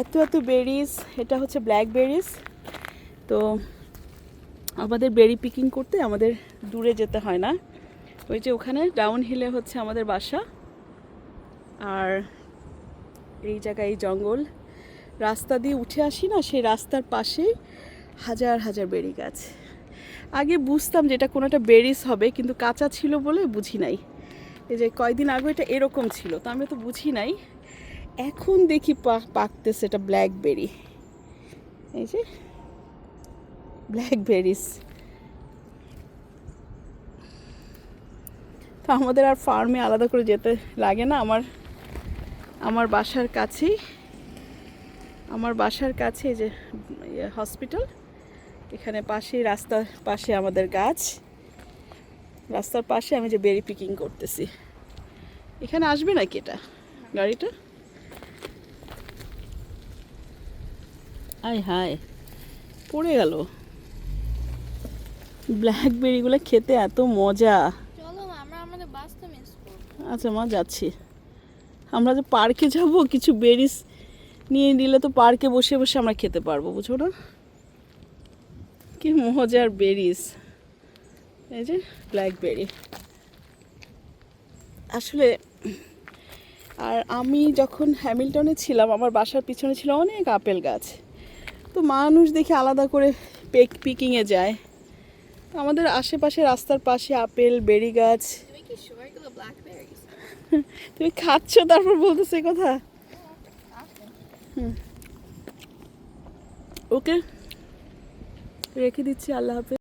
এত এত বেরিজ এটা হচ্ছে ব্ল্যাক বেরিজ তো আমাদের বেরি পিকিং করতে আমাদের দূরে যেতে হয় না। ওই যে ওখানে ডাউন হিলে হচ্ছে আমাদের বাসা। আর এই জায়গায় এই জঙ্গল। রাস্তা দিয়ে উঠে আসি না, সেই রাস্তার পাশেই হাজার হাজার বেরি গাছ। আগে বুঝতাম যে এটা কোনো একটা বেরিস হবে, কিন্তু কাঁচা ছিল বলে বুঝি নাই। এই যে কয়দিন আগে এটা এরকম ছিল, তো আমি তো বুঝি নাই। এখন দেখি পাকতেছে এটা ব্ল্যাকবেরি এই যে ব্ল্যাকবেরিস তো আমাদের আর ফার্মে আলাদা করে যেতে লাগে না, আমার আমার বাসার কাছেই। আমার বাসার কাছে যে হসপিটাল এখানে পাশেই রাস্তার পাশে আমাদের গাছ। রাস্তার পাশে আমি যে বেরি পিকিং করতেছি। এখানে আসবে নাকি এটা, গাড়িটা? আয় হায় পড়ে গেল। ব্ল্যাকবেরিগুলো খেতে এত মজা। চলো আমরা আমাদের বাসটা আচ্ছা মা যাচ্ছি। আমরা যে পার্কে যাব কিছু বেরিস নিয়ে নিলে তো পার্কে বসে বসে আমরা খেতে পারব বুঝো না? কি মজার বেরিস এই যে ব্ল্যাকবেরি আসলে আর আমি যখন হ্যামিল্টনে ছিলাম আমার বাসার পিছনে ছিল অনেক আপেল গাছ। তো মানুষ দেখে আলাদা করে পেক পিকিংয়ে যায়। তো আমাদের আশেপাশে রাস্তার পাশে আপেল বেরি গাছ। তুমি খাচ্ছ তারপর বলতেছে কথা? ওকে। রেখে দিচ্ছি আল্লাহ হাফেজ।